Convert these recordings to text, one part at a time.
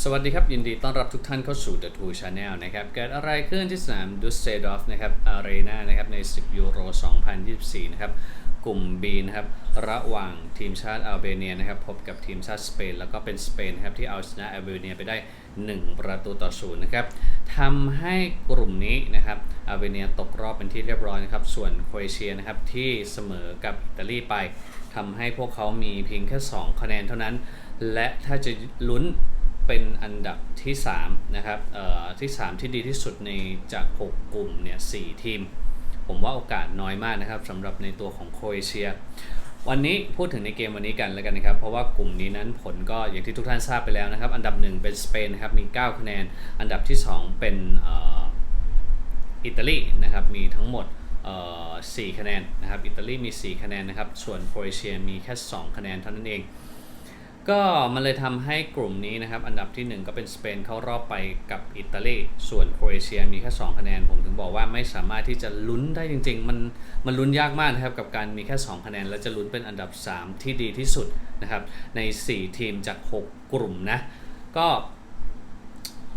สวัสดีครับ ยินดีต้อนรับทุกท่านเข้าสู่ The Two Channel นะครับ เกิดอะไรขึ้นที่สนามดุสเซดอฟนะครับอารีนานะครับในศึกยูโร 2024 นะครับ กลุ่ม B นะครับ ระหว่างทีมชาติอัลเบเนียนะครับ พบกับทีมชาติสเปน แล้วก็เป็นสเปนครับที่เอาชนะอัลเบเนียไปได้ 1 ประตูต่อศูนย์นะครับทำให้กลุ่มนี้นะครับอัลเบเนียตกรอบเป็นที่เรียบร้อยนะครับ ส่วนโครเอเชียนะครับที่เสมอกับอิตาลีไปทำให้พวกเขามีเพียงแค่ 2 คะแนนเท่านั้น และถ้าจะลุ้น เป็นอันดับที่3นะครับเอ่อที่ 3 ที่ดีที่สุดในจาก 6 กลุ่มเนี่ย4ทีม ผมว่าโอกาสน้อยมากนะครับสำหรับในตัวของโครเอเชีย วันนี้พูดถึงในเกมวันนี้กันแล้วกันนะครับ เพราะว่ากลุ่มนี้นั้นผลก็อย่างที่ทุกท่านทราบไปแล้วนะครับ อันดับ 1 เป็นสเปนนะครับมี 9 คะแนน อันดับที่ 2 เป็นอิตาลีนะครับมีทั้งหมดเอ่อ4คะแนนนะครับอิตาลีมี 4 คะแนนนะครับส่วนโครเอเชียมีแค่ 2 คะแนนเท่านั้นเอง ก็มันเลยทำให้กลุ่มนี้นะครับ อันดับที่ 1 ก็เป็นสเปนเข้ารอบไปกับอิตาลีส่วนโครเอเชียมีแค่2คะแนน ผมถึงบอกว่าไม่สามารถที่จะลุ้นได้จริง ๆ มันมันลุ้นยากมากนะครับ กับการมีแค่ 2 คะแนน แล้วจะลุ้นเป็นอันดับ 3 ที่ดีที่สุดนะครับ ใน 4 ทีมจาก 6 กลุ่มนะ ก็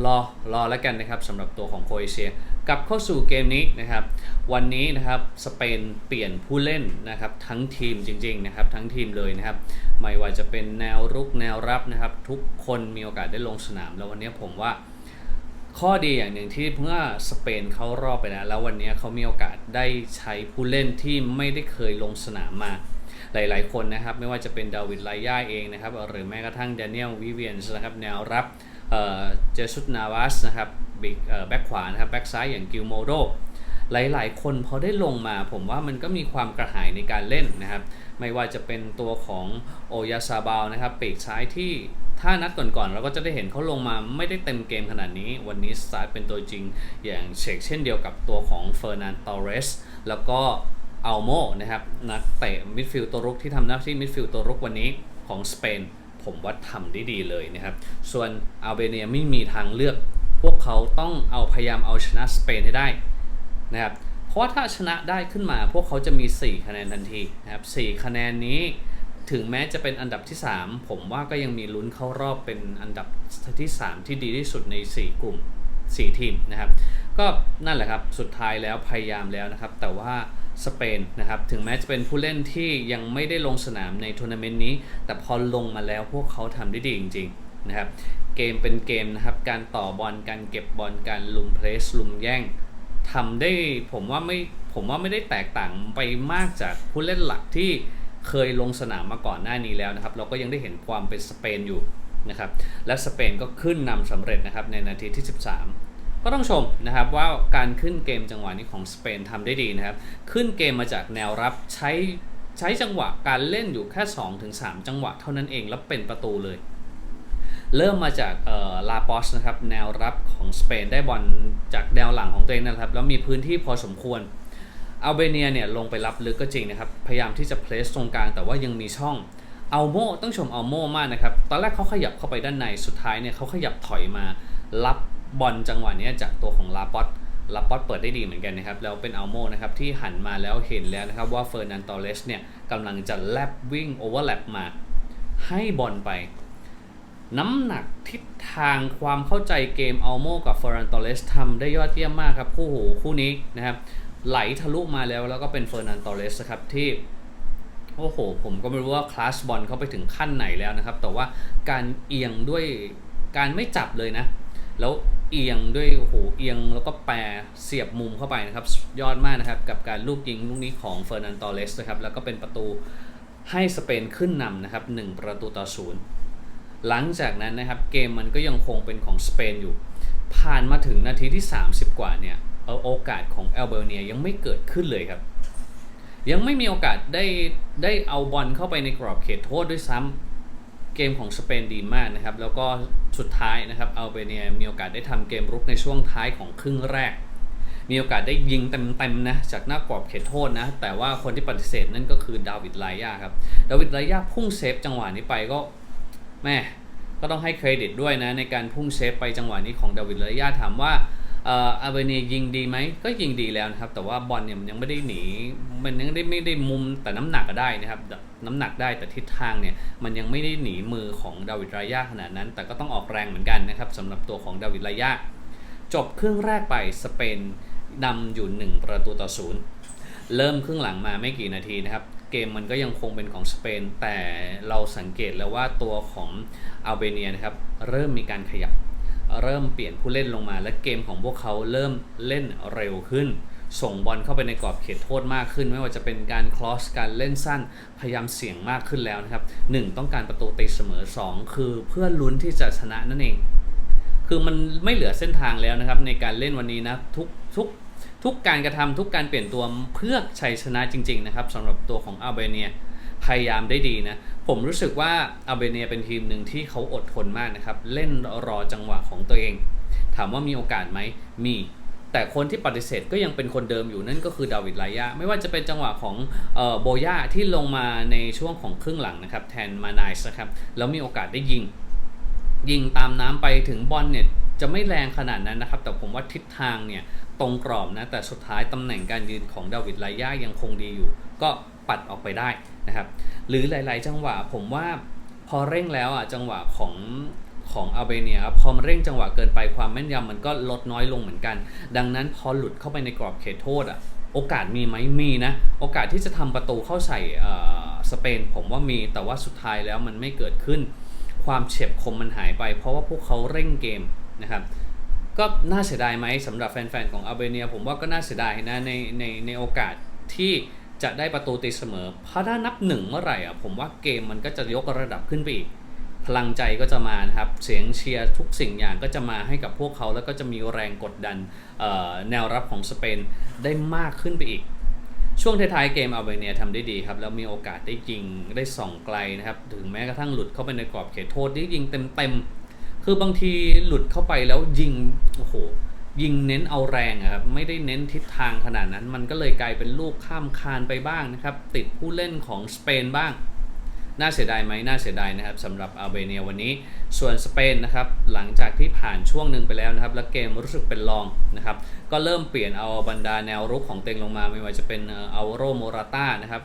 รอรอแล้วกันนะครับสำหรับตัวของโครเอเชีย กลับเข้าสู่เกมนี้นะครับ วันนี้นะครับสเปนเปลี่ยนผู้เล่นนะครับ ทั้งทีมจริง ๆ นะครับ ทั้งทีมเลยนะครับ ไม่ว่าจะเป็นแนวรุกแนวรับนะครับ ทุกคนมีโอกาสได้ลงสนาม แล้ววันนี้ผมว่าข้อดีอย่างหนึ่งที่เมื่อสเปนเข้ารอบไปแล้วแล้ววันนี้เขามีโอกาสได้ใช้ผู้เล่นที่ไม่ได้เคยลงสนามมาหลาย ๆ คนนะครับ ไม่ว่าจะเป็นดาวิดไลย่าเองนะครับ หรือแม้กระทั่งแดเนียลวิเวียนส์นะครับแนวรับเจสุดนาวาสนะครับิกแบ็คขวานะครับแบ็คซ้ายอย่างกิลโมโดหลายๆ คนพอได้ลงมาผมว่ามันก็มีความกระหายในการเล่นนะครับ ไม่ว่าจะเป็นตัวของโอยาซาบาลนะครับปีกซ้ายที่ถ้านัดก่อนๆเราก็จะได้เห็นเขาลงมาไม่ได้เต็มเกมขนาดนี้ วันนี้สตาร์ทเป็นตัวจริงอย่างเชกเช่นเดียวกับตัวของเฟอร์นันตอเรสแล้วก็อัลโมนะครับนักเตะมิดฟิลด์ตัวรุกที่ทำหน้าที่มิดฟิลด์ตัวรุกวันนี้ของสเปนผมว่าทำได้ดีเลยนะครับ ส่วนอัลเบเนียไม่มีทางเลือก วกเขาต้องเอาพยายามเอาชนะสเปนให้ได้นะครับเพราะว่าถ้าชนะได้ขึ้นมาพวกเขาจะมี 4 คะแนนทันทีนะครับ4คะแนนนี้ถึงแม้จะเป็นอันดับที่ 3 ผมว่าก็ยังมีลุ้นเข้ารอบเป็นอันดับที่ 3 ที่ดีที่สุดใน 4 กลุ่ม 4 ทีมนะครับ ก็นั่นแหละครับสุดท้ายแล้วพยายามแล้วนะครับ แต่ว่าสเปนนะครับถึงแม้จะเป็นผู้เล่นที่ยังไม่ได้ลงสนามในทัวร์นาเมนต์นี้ แต่พอลงมาแล้วพวกเขาทำได้ดีจริง ๆ นะครับ เกมเป็นเกมนะครับ การต่อบอลการเก็บบอลการลุมเพรสลุมแย่งทำได้ผมว่าไม่ผมว่าไม่ได้แตกต่างไปมากจากผู้เล่นหลักที่เคยลงสนามมาก่อนหน้านี้แล้วนะครับ เราก็ยังได้เห็นความเป็นสเปนอยู่นะครับ และสเปนก็ขึ้นนำสำเร็จนะครับในนาทีที่ 13 ก็ต้องชมนะครับว่าการขึ้นเกมจังหวะนี้ของสเปนทำได้ดีนะครับ ขึ้นเกมมาจากแนวรับใช้ใช้จังหวะการเล่นอยู่แค่ 2-3 จังหวะเท่านั้นเองแล้วเป็นประตูเลย เริ่มมาจากลาปอสนะครับแนวรับของสเปนได้บอลจากแนวหลังของตัวเองนะครับ แล้วมีพื้นที่พอสมควรอัลเบเนียเนี่ยลงไปรับลึกก็จริงนะครับ พยายามที่จะเพลสตรงกลางแต่ว่ายังมีช่องอัลโมต้องชมอัลโมมากนะครับ ตอนแรกเขาขยับเข้าไปด้านในสุดท้ายเนี่ยเขาขยับถอยมารับบอลจังหวะนี้จากตัวของลาปอสลาปอสเปิดได้ดีเหมือนกันนะครับ แล้วเป็นอัลโมนะครับที่หันมาแล้วเห็นแล้วนะครับว่าเฟอร์นันโตเลสเนี่ยกำลังจะแลบวิ่งโอเวอร์แลปมาให้บอลไป น้ำหนักทิศทางความเข้าใจเกมอัลโมกับเฟอร์นันโตเลสทำได้ยอดเยี่ยมมากครับ คู่หูคู่นี้นะครับไหลทะลุมาแล้วแล้วก็เป็นเฟอร์นันโตเลสครับที่โอ้โห ผมก็ไม่รู้ว่าคลาสบอลเขาไปถึงขั้นไหนแล้วนะครับ แต่ว่าการเอียงด้วยการไม่จับเลยนะ แล้วเอียงด้วยโอ้โหเอียงแล้วก็แปรเสียบมุมเข้าไปนะครับ ยอดมากนะครับ กับการลูกยิงลูกนี้ของเฟอร์นันโตเลสนะครับ แล้วก็เป็นประตูให้สเปนขึ้นนำนะครับ 1 ประตูต่อศูนย์ หลังจากนั้นนะครับเกมมันก็ยังคงเป็นของสเปนอยู่ ผ่านมาถึงนาทีที่ 30 กว่าเนี่ยเอาโอกาสของแอลเบเนียยังไม่เกิดขึ้นเลยครับ ยังไม่มีโอกาสได้ได้เอาบอลเข้าไปในกรอบเขตโทษด้วยซ้ำเกมของสเปนดีมากนะครับ แล้วก็สุดท้ายนะครับอัลเบเนียมีโอกาสได้ทำเกมรุกในช่วงท้ายของครึ่งแรก มีโอกาสได้ยิงเต็มๆนะจากหน้ากรอบเขตโทษนะ แต่ว่าคนที่ปฏิเสธนั่นก็คือดาวิดไลยาครับ ดาวิดไลยาพุ่งเซฟจังหวะนี้ไปก็ แม่ก็ต้องให้เครดิตด้วยนะ ในการพุ่งเซฟไปจังหวะนี้ของดาวิดเลย่าถามว่าเอ่ออาเบเนียยิงดีไหมก็ยิงดีแล้วนะครับ แต่ว่าบอลเนี่ยมันยังไม่ได้หนีมันยังไม่ได้ไม่ได้มุมแต่น้ำหนักก็ได้นะครับ น้ำหนักได้แต่ทิศทางเนี่ยมันยังไม่ได้หนีมือของดาวิดรายาขนาดนั้น แต่ก็ต้องออกแรงเหมือนกันนะครับสำหรับตัวของดาวิดรายาจบครึ่งแรกไปสเปนนำอยู่ 1 ประตูต่อศูนย์เริ่มครึ่งหลังมาไม่กี่นาทีนะครับ เกมมันก็ยังคงเป็นของสเปน แต่เราสังเกตแล้วว่าตัวของอัลเบเนียนะครับเริ่มมีการขยับ เริ่มเปลี่ยนผู้เล่นลงมา และเกมของพวกเขาเริ่มเล่นเร็วขึ้น ส่งบอลเข้าไปในกรอบเขตโทษมากขึ้น ไม่ว่าจะเป็นการคลอสการเล่นสั้นพยายามเสี่ยงมากขึ้นแล้วนะครับ 1 ต้องการประตูตีเสมอ 2 คือเพื่อลุ้นที่จะชนะนั่นเองคือมันไม่เหลือเส้นทางแล้วนะครับในการเล่นวันนี้นะทุกทุก ทุกการกระทำทุกการเปลี่ยนตัวเพื่อชัยชนะจริง ๆ นะครับสำหรับตัวของอัลเบเนียพยายามได้ดีนะ ผมรู้สึกว่าอัลเบเนียเป็นทีมหนึ่งที่เขาอดทนมากนะครับ เล่นรอจังหวะของตัวเอง ถามว่ามีโอกาสไหมมีแต่คนที่ปฏิเสธก็ยังเป็นคนเดิมอยู่นั่นก็คือดาวิดไลยาไม่ว่าจะเป็นจังหวะของโบย่าที่ลงมาในช่วงของครึ่งหลังนะครับ แทนมานายส์นะครับ แล้วมีโอกาสได้ยิง ยิงตามน้ำไปถึงบอลเนี่ย จะไม่แรงขนาดนั้นนะครับ แต่ผมว่าทิศทางเนี่ยตรงกรอบนะ แต่สุดท้ายตำแหน่งการยืนของดาวิดไลยายังคงดีอยู่ ก็ปัดออกไปได้นะครับ หรือหลาย ๆ จังหวะผมว่าพอเร่งแล้วอะจังหวะของของอัลเบเนียพอมันเร่งจังหวะเกินไปความแม่นยำมันก็ลดน้อยลงเหมือนกัน ดังนั้นพอหลุดเข้าไปในกรอบเขตโทษอะโอกาสมีไหมมีนะ โอกาสที่จะทำประตูเข้าใส่สเปนผมว่ามีแต่ว่าสุดท้ายแล้วมันไม่เกิดขึ้น ความเฉียบคมมันหายไป เพราะว่าพวกเขาเร่งเกม นะครับก็น่าเสียดายไหมสำหรับแฟนๆ ของอัลเบเนีย ผมว่าก็น่าเสียดายนะในในในโอกาสที่จะได้ประตูตีเสมอ เพราะถ้านับหนึ่งเมื่อไหร่อะผมว่าเกมมันก็จะยกระดับขึ้นไปอีก พลังใจก็จะมานะครับ เสียงเชียร์ทุกสิ่งอย่างก็จะมาให้กับพวกเขาแล้วก็จะมีแรงกดดันแนวรับของสเปนได้มากขึ้นไปอีก ช่วงท้ายๆเกมอัลเบเนียทำได้ดีครับแล้วมีโอกาสได้ยิงได้ส่องไกลนะครับถึงแม้กระทั่งหลุดเข้าไปในกรอบเขตโทษได้ยิงเต็มๆ คือบางทีหลุดเข้าไปแล้วยิงโอ้โหยิงเน้นเอาแรงครับไม่ได้เน้นทิศทางขนาดนั้น มันก็เลยกลายเป็นลูกข้ามคานไปบ้างนะครับ ติดผู้เล่นของสเปนบ้าง น่าเสียดายไหมน่าเสียดายนะครับสำหรับอัลเบเนียวันนี้ ส่วนสเปนนะครับหลังจากที่ผ่านช่วงหนึ่งไปแล้วนะครับ แล้วเกมรู้สึกเป็นรองนะครับก็เริ่มเปลี่ยนเอาบรรดาแนวรุกของเต็งลงมา ไม่ว่าจะเป็นอัลโรโมราต้านะครับ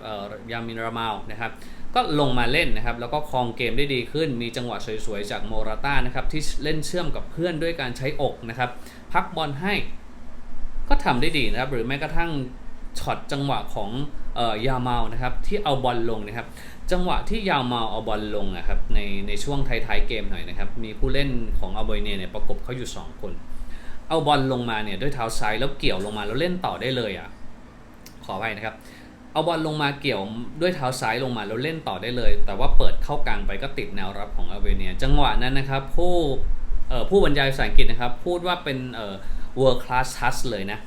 ยามินรามาลนะครับก็ลงมาเล่นนะครับ แล้วก็ครองเกมได้ดีขึ้น มีจังหวะสวยๆ จากโมราต้านะครับ ที่เล่นเชื่อมกับเพื่อนด้วยการใช้อกนะครับ พักบอลให้ก็ทำได้ดีนะครับ หรือแม้กระทั่งช็อตจังหวะของยาเมานะครับ ที่เอาบอลลงนะครับ จังหวะที่ยาวมาเอาบอลลงนะครับในในช่วงท้ายๆเกมหน่อยนะครับ มีผู้เล่นของอัลเบเนียเนี่ยประกบเขาอยู่ 2 คน เอาบอลลงมาเนี่ยด้วยเท้าซ้ายแล้วเกี่ยวลงมาแล้วเล่นต่อได้เลยอะขอไปนะครับ เอาบอลลงมาเกี่ยวด้วยเท้าซ้ายลงมาแล้วเล่นต่อได้เลย แต่ว่าเปิดเข้ากลางไปก็ติดแนวรับของอัลเบเนีย จังหวะนั้นนะครับผู้เอ่อผู้บรรยายภาษาอังกฤษนะครับ พูดว่าเป็นเอ่อ world class touch เลยนะ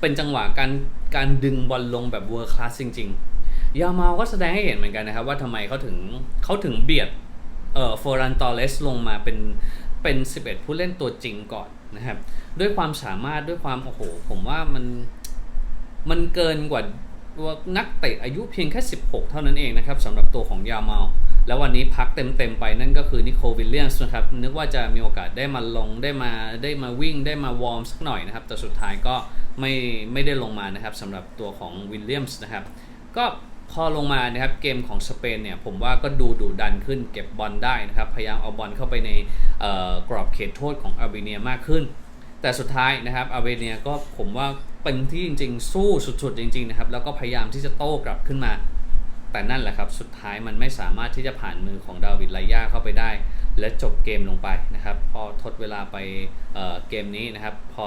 เป็นจังหวะการการดึงบอลลงแบบ world class จริง ๆ ยามาก็แสดงให้เห็นเหมือนกันนะครับ ว่าทำไมเขาถึงเขาถึงเบียดเอ่อฟอรันตอเลสลงมาเป็นเป็น 11 ผู้เล่นตัวจริงก่อนนะครับ ด้วยความสามารถด้วยความโอ้โห ผมว่ามันมันเกินกว่านักเตะอายุเพียงแค่ 16 เท่านั้นเองนะครับสำหรับตัวของยามาแล้ววันนี้พักเต็มๆไปนั่นก็คือนิโคลวิลเลียมส์นะครับ นึกว่าจะมีโอกาสได้มาลงได้มาได้มาวิ่งได้มาวอร์มสักหน่อยนะครับ แต่สุดท้ายก็ไม่ไม่ได้ลงมานะครับสำหรับตัวของวิลเลียมส์นะครับ ก็ พอลงมานะครับเกมของสเปนเนี่ยผมว่าก็ดูดุดันขึ้นเก็บบอลได้นะครับพยายามเอาบอลเข้าไปในกรอบเขตโทษของอาร์เบเนียมากขึ้น แต่สุดท้ายนะครับอาร์เบเนียก็ผมว่าเป็นที่จริง ๆ สู้สุดๆจริงๆนะครับแล้วก็พยายามที่จะโต้กลับขึ้นมา แต่นั่นแหละครับสุดท้ายมันไม่สามารถที่จะผ่านมือของดาวิดไลยาเข้าไปได้ และจบเกมลงไปนะครับพอทดเวลาไปเเกมนี้นะครับพอ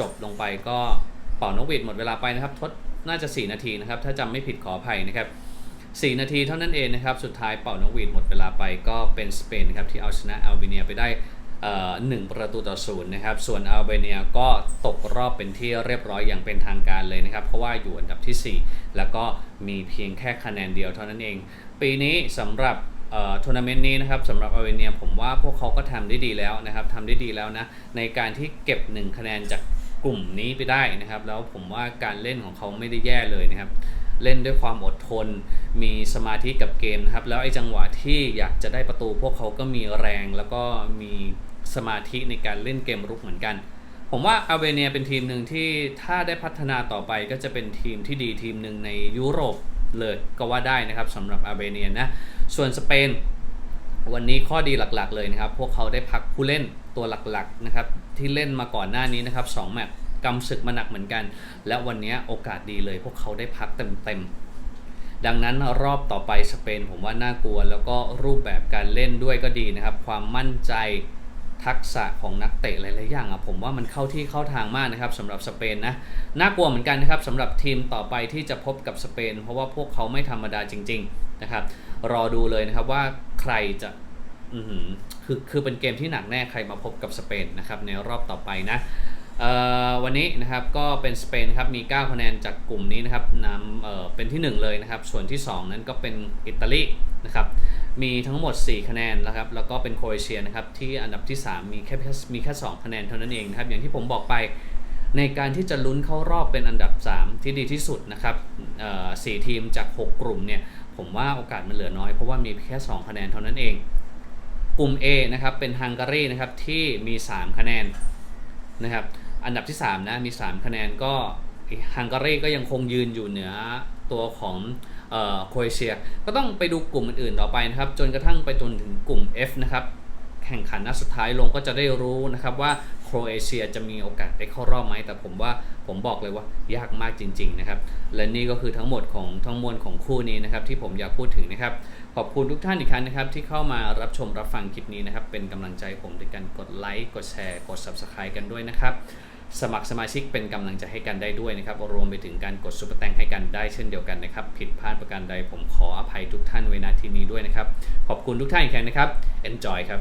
จบลงไปก็เป่านกหวีดหมดเวลาไปนะครับทด น่าจะ 4 นาทีนะครับ ถ้าจำไม่ผิดขออภัยนะครับ4นาทีเท่านั้นเองนะครับ สุดท้ายเป่านกหวีดหมดเวลาไปก็เป็นสเปนครับที่เอาชนะอัลเบเนียไปได้หนึ่งประตูต่อศูนย์นะครับ ส่วนอัลเบเนียก็ตกรอบเป็นที่เรียบร้อยอย่างเป็นทางการเลยนะครับ เพราะว่าอยู่อันดับที่ 4 แล้วก็มีเพียงแค่คะแนนเดียวเท่านั้นเอง ปีนี้สำหรับทัวร์นาเมนต์นี้นะครับสำหรับอัลเบเนียผมว่าพวกเขาก็ทำได้ดีแล้วนะครับทำได้ดีแล้วนะ ในการที่เก็บ 1 คะแนนจาก กลุ่มนี้ไปได้นะครับ แล้วผมว่าการเล่นของเขาไม่ได้แย่เลยนะครับ เล่นด้วยความอดทน มีสมาธิกับเกมนะครับ แล้วไอ้จังหวะที่อยากจะได้ประตูพวกเขาก็มีแรง แล้วก็มีสมาธิในการเล่นเกมรุกเหมือนกัน ผมว่าอาร์เบเนียเป็นทีมหนึ่งที่ถ้าได้พัฒนาต่อไปก็จะเป็นทีมที่ดีทีมหนึ่งในยุโรปเลยก็ว่าได้นะครับสำหรับอาร์เบเนียนะ ส่วนสเปนวันนี้ข้อดีหลักๆเลยนะครับ พวกเขาได้พักผู้เล่นตัวหลักๆนะครับ ที่เล่นมาก่อนหน้านี้นะครับสองแมตช์กำศึกมาหนักเหมือนกัน และวันนี้โอกาสดีเลย พวกเขาได้พักเต็มๆดังนั้นรอบต่อไปสเปนผมว่าน่ากลัว แล้วก็รูปแบบการเล่นด้วยก็ดีนะครับ ความมั่นใจทักษะของนักเตะหลายๆอย่างอะผมว่ามันเข้าที่เข้าทางมากนะครับสำหรับสเปนนะน่ากลัวเหมือนกันนะครับสำหรับทีมต่อไปที่จะพบกับสเปน เพราะว่าพวกเขาไม่ธรรมดาจริง ๆนะครับ รอดูเลยนะครับว่าใครจะ คือคือเป็นเกมที่หนักแน่ใครมาพบกับสเปนนะครับในรอบต่อไปนะวันนี้นะครับก็เป็นสเปนครับมี 9 คะแนนจากกลุ่มนี้นะครับนำเเป็นที่ 1 เลยนะครับ ส่วนที่ 2 นั้นก็เป็นอิตาลีนะครับมีทั้งหมด 4 คะแนนนะครับแล้วก็เป็นโครเอเชียนะครับที่อันดับที่ 3 มีแค่มีแค่ 2 คะแนนเท่านั้นเองนะครับอย่างที่ผมบอกไปในการที่จะลุ้นเข้ารอบเป็นอันดับ 3 ที่ดีที่สุดนะครับสี่ทีมจาก 6 กลุ่มเนี่ยผมว่าโอกาสมันเหลือน้อยเพราะว่ามีแค่ 2 คะแนนเท่านั้นเอง กลุ่ม A นะครับเป็นฮังการีนะครับที่มี 3 คะแนนนะครับอันดับที่ 3 นะมี 3 คะแนนก็ฮังการีก็ยังคงยืนอยู่เหนือตัวของโครเอเชีย ก็ต้องไปดูกลุ่มอื่นๆต่อไปนะครับ จนกระทั่งไปจนถึงกลุ่ม F นะครับแข่งขันนัดสุดท้ายลงก็จะได้รู้นะครับว่าโครเอเชียจะมีโอกาสได้เข้ารอบไหมแต่ผมว่า ผมบอกเลยว่ายากมากจริง ๆ นะครับ และนี่ก็คือทั้งหมดของทั้งมวลของคู่นี้นะครับ ที่ผมอยากพูดถึงนะครับ ขอบคุณทุกท่านอีกครั้งนะครับ ที่เข้ามารับชมรับฟังคลิปนี้นะครับ เป็นกำลังใจผมด้วยการกดไลค์กดแชร์กด Subscribe กันด้วยนะครับสมัครสมาชิกเป็นกำลังใจให้กันได้ด้วยนะครับ รวมไปถึงการกดซุปเปอร์แตงให้กันได้เช่นเดียวกันนะครับ ผิดพลาดประการใดผมขออภัยทุกท่านไว้ณที่นี้ด้วยนะครับ ขอบคุณทุกท่านอีกครั้งนะครับ enjoy ครับ